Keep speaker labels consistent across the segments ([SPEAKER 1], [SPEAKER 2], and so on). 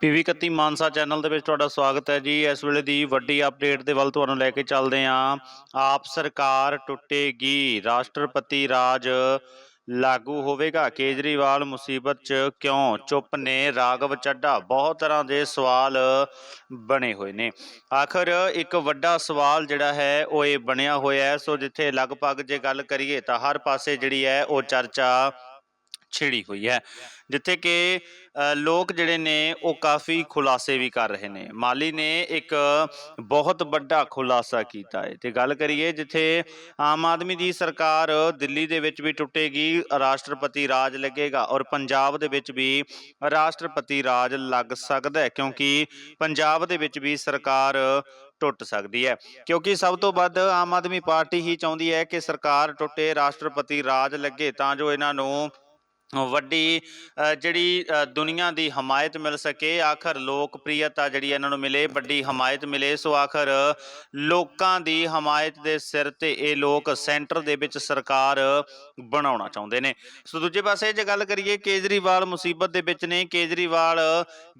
[SPEAKER 1] PV 31 Mansa channel ਦੇ ਵਿੱਚ ਤੁਹਾਡਾ ਸਵਾਗਤ ਹੈ ਜੀ। ਇਸ ਵੇਲੇ ਦੀ ਵੱਡੀ ਅਪਡੇਟ ਦੇ ਵੱਲ ਤੁਹਾਨੂੰ ਲੈ ਕੇ ਚੱਲਦੇ ਹਾਂ। ਆਪ ਸਰਕਾਰ ਟੁੱਟੇਗੀ, ਰਾਸ਼ਟਰਪਤੀ ਰਾਜ ਲਾਗੂ ਹੋਵੇਗਾ। ਕੇਜਰੀਵਾਲ ਮੁਸੀਬਤ 'ਚ ਕਿਉਂ ਚੁੱਪ ਨੇ? ਰਾਗਵ ਚੱਡਾ ਬਹੁਤ ਤਰ੍ਹਾਂ ਦੇ ਸਵਾਲ ਬਣੇ ਹੋਏ ਨੇ। ਆਖਰ ਇੱਕ ਵੱਡਾ ਸਵਾਲ ਜਿਹੜਾ ਹੈ, ਉਹ ਇਹ ਬਣਿਆ ਹੋਇਆ ਸੋ ਜਿੱਥੇ ਲਗਭਗ ਜੇ ਗੱਲ ਕਰੀਏ ਤਾਂ ਹਰ ਪਾਸੇ ਜਿਹੜੀ ਹੈ, ਉਹ ਚਰਚਾ ਛਿੜੀ ਹੋਈ ਹੈ। ਜਿੱਥੇ ਕਿ ਲੋਕ ਜਿਹੜੇ ਨੇ, ਉਹ ਕਾਫੀ ਖੁਲਾਸੇ ਵੀ ਕਰ ਰਹੇ ਨੇ। ਮਾਲੀ ਨੇ ਇੱਕ ਬਹੁਤ ਵੱਡਾ ਖੁਲਾਸਾ ਕੀਤਾ ਹੈ। ਤੇ ਗੱਲ ਕਰੀਏ, ਜਿੱਥੇ ਆਮ ਆਦਮੀ ਦੀ ਸਰਕਾਰ ਦਿੱਲੀ ਦੇ ਵਿੱਚ ਵੀ ਟੁੱਟੇਗੀ, ਰਾਸ਼ਟਰਪਤੀ ਰਾਜ ਲੱਗੇਗਾ ਔਰ ਪੰਜਾਬ ਦੇ ਵਿੱਚ ਵੀ ਰਾਸ਼ਟਰਪਤੀ ਰਾਜ ਲੱਗ ਸਕਦਾ ਹੈ, ਕਿਉਂਕਿ ਪੰਜਾਬ ਦੇ ਵਿੱਚ ਵੀ ਸਰਕਾਰ ਟੁੱਟ ਸਕਦੀ ਹੈ। ਕਿਉਂਕਿ ਸਭ ਤੋਂ ਵੱਧ ਆਮ ਆਦਮੀ ਪਾਰਟੀ ਹੀ ਚਾਹੁੰਦੀ ਹੈ ਕਿ ਸਰਕਾਰ ਟੁੱਟੇ, ਰਾਸ਼ਟਰਪਤੀ ਰਾਜ ਲੱਗੇ ਤਾਂ ਜੋ ਇਹਨਾਂ ਨੂੰ ਵੱਡੀ ਜਿਹੜੀ ਦੁਨੀਆ ਦੀ ਹਮਾਇਤ ਮਿਲ ਸਕੇ। ਆਖਰ ਲੋਕਪ੍ਰਿਯਤਾ ਜਿਹੜੀ ਇਹਨਾਂ ਨੂੰ ਮਿਲੇ, ਵੱਡੀ ਹਮਾਇਤ ਮਿਲੇ। ਸੋ ਆਖਰ ਲੋਕਾਂ ਦੀ ਹਮਾਇਤ ਦੇ ਸਿਰ ਤੇ ਇਹ ਲੋਕ ਸੈਂਟਰ ਦੇ ਵਿੱਚ ਸਰਕਾਰ ਬਣਾਉਣਾ ਚਾਹੁੰਦੇ ਨੇ। ਸੋ ਦੂਜੇ ਪਾਸੇ ਜੇ ਗੱਲ ਕਰੀਏ, ਕੇਜਰੀਵਾਲ ਮੁਸੀਬਤ ਦੇ ਵਿੱਚ ਨੇ। ਕੇਜਰੀਵਾਲ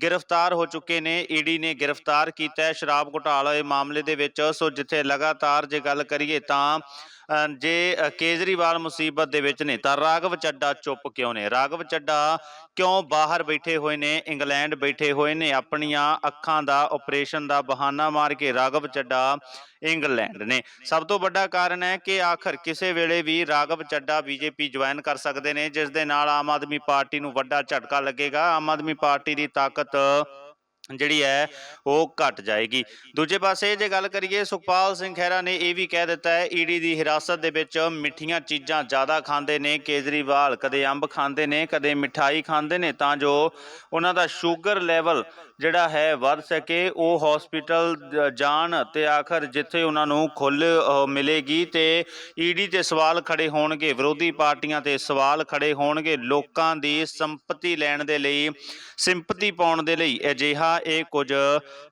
[SPEAKER 1] ਗ੍ਰਿਫਤਾਰ ਹੋ ਚੁੱਕੇ ਨੇ। ਈਡੀ ਨੇ ਗ੍ਰਿਫਤਾਰ ਕੀਤਾ ਹੈ ਸ਼ਰਾਬ ਘੁਟਾਲੇ ਮਾਮਲੇ ਦੇ ਵਿੱਚ। ਸੋ ਜਿੱਥੇ ਲਗਾਤਾਰ ਜੇ ਗੱਲ ਕਰੀਏ ਤਾਂ ਜੇ ਕੇਜਰੀਵਾਲ ਮੁਸੀਬਤ ਦੇ ਵਿੱਚ ਨੇ, ਤਾਂ ਰਾਘਵ ਚੱਡਾ ਚੁੱਪ ਕਿਉਂ ਨੇ? ਰਾਘਵ ਚੱਡਾ ਕਿਉਂ ਬਾਹਰ ਬੈਠੇ ਹੋਏ ਨੇ, ਇੰਗਲੈਂਡ ਬੈਠੇ ਹੋਏ ਨੇ, ਆਪਣੀਆਂ ਅੱਖਾਂ ਦਾ ਆਪਰੇਸ਼ਨ ਦਾ ਬਹਾਨਾ ਮਾਰ ਕੇ ਰਾਘਵ ਚੱਡਾ ਇੰਗਲੈਂਡ ਨੇ? ਸਭ ਤੋਂ ਵੱਡਾ ਕਾਰਨ ਹੈ ਕਿ ਆਖਰ ਕਿਸੇ ਵੇਲੇ ਵੀ ਰਾਘਵ ਚੱਡਾ ਬੀਜੇਪੀ ਜੁਆਇਨ ਕਰ ਸਕਦੇ ਨੇ, ਜਿਸ ਦੇ ਨਾਲ ਆਮ ਆਦਮੀ ਪਾਰਟੀ ਨੂੰ ਵੱਡਾ ਝਟਕਾ ਲੱਗੇਗਾ। ਆਮ ਆਦਮੀ ਪਾਰਟੀ ਦੀ ਤਾਕਤ ਜਿਹੜੀ ਹੈ ਉਹ ਘਟ ਜਾਏਗੀ। ਦੂਜੇ ਪਾਸੇ ਜੇ ਗੱਲ ਕਰੀਏ, ਸੁਖਪਾਲ ਸਿੰਘ ਖਹਿਰਾ ਨੇ ਇਹ ਵੀ ਕਹਿ ਦਿੱਤਾ ਹੈ, ਈਡੀ ਦੀ ਹਿਰਾਸਤ ਦੇ ਵਿੱਚ ਮਿੱਠੀਆਂ ਚੀਜ਼ਾਂ ਜ਼ਿਆਦਾ ਖਾਂਦੇ ਨੇ, ਕੇਜਰੀਵਾਲ ਕਦੇ ਅੰਬ ਖਾਂਦੇ ਨੇ, ਕਦੇ ਮਿਠਾਈ ਖਾਂਦੇ ਨੇ, ਤਾਂ ਜੋ ਉਹਨਾਂ ਦਾ ਸ਼ੂਗਰ ਲੈਵਲ ਜਿਹੜਾ ਹੈ ਵੱਧ ਸਕੇ, ਉਹ ਹਸਪੀਟਲ ਜਾਣ ਤੇ ਆਖਰ ਜਿੱਥੇ ਉਹਨਾਂ ਨੂੰ ਖੁੱਲ ਮਿਲੇਗੀ ਤੇ ਈਡੀ ਤੇ ਸਵਾਲ ਖੜੇ ਹੋਣਗੇ, ਵਿਰੋਧੀ ਪਾਰਟੀਆਂ ਤੇ ਸਵਾਲ ਖੜੇ ਹੋਣਗੇ, ਲੋਕਾਂ ਦੀ ਸੰਪਤੀ ਲੈਣ ਦੇ ਲਈ, ਸਿੰਪਤੀ ਪਾਉਣ ਦੇ ਲਈ ਅਜਿਹਾ ਇਹ ਕੁਝ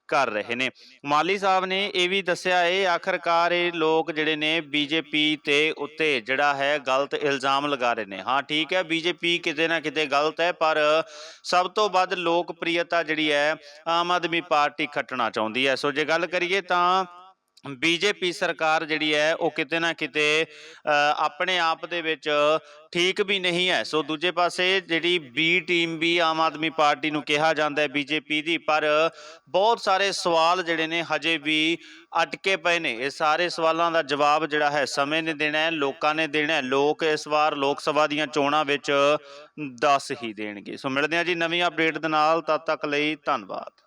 [SPEAKER 1] ਕਰ ਰਹੇ ਨੇ। ਮਾਲੀ ਸਾਹਿਬ ਨੇ ਇਹ ਵੀ ਦੱਸਿਆ, ਇਹ ਆਖਰਕਾਰ ਇਹ ਲੋਕ ਜਿਹੜੇ ਨੇ ਬੀਜੇਪੀ ਤੇ ਉੱਤੇ ਜਿਹੜਾ ਹੈ ਗਲਤ ਇਲਜ਼ਾਮ ਲਗਾ ਰਹੇ ਨੇ। ਹਾਂ, ਠੀਕ ਹੈ, ਬੀਜੇਪੀ ਕਿਤੇ ਨਾ ਕਿਤੇ ਗਲਤ ਹੈ, ਪਰ ਸਭ ਤੋਂ ਵੱਧ ਲੋਕਪ੍ਰਿਯਤਾ ਜਿਹੜੀ ਹੈ ਆਮ ਆਦਮੀ ਪਾਰਟੀ ਖੱਟਣਾ ਚਾਹੁੰਦੀ ਹੈ। ਸੋ ਜੇ ਗੱਲ ਕਰੀਏ ਤਾਂ ਬੀਜੇਪੀ ਸਰਕਾਰ ਜਿਹੜੀ ਹੈ, ਉਹ ਕਿਤੇ ਨਾ ਕਿਤੇ ਆਪਣੇ ਆਪ ਦੇ ਵਿੱਚ ਠੀਕ ਵੀ ਨਹੀਂ ਹੈ। ਸੋ ਦੂਜੇ ਪਾਸੇ ਜਿਹੜੀ ਬੀ ਟੀਮ ਵੀ ਆਮ ਆਦਮੀ ਪਾਰਟੀ ਨੂੰ ਕਿਹਾ ਜਾਂਦਾ ਹੈ ਬੀਜੇਪੀ ਦੀ, ਪਰ ਬਹੁਤ ਸਾਰੇ ਸਵਾਲ ਜਿਹੜੇ ਨੇ ਹਜੇ ਵੀ ਅਟਕੇ ਪਏ ਨੇ। ਇਹ ਸਾਰੇ ਸਵਾਲਾਂ ਦਾ ਜਵਾਬ ਜਿਹੜਾ ਹੈ, ਸਮੇਂ ਨੇ ਦੇਣਾ ਹੈ, ਲੋਕਾਂ ਨੇ ਦੇਣਾ ਹੈ। ਲੋਕ ਇਸ ਵਾਰ ਲੋਕ ਸਭਾ ਦੀਆਂ ਚੋਣਾਂ ਵਿੱਚ ਦੱਸ ਹੀ ਦੇਣਗੇ। ਸੋ ਮਿਲਦੇ ਹਾਂ ਜੀ ਨਵੀਂ ਅਪਡੇਟ ਦੇ ਨਾਲ। ਤਦ ਤੱਕ ਲਈ ਧੰਨਵਾਦ।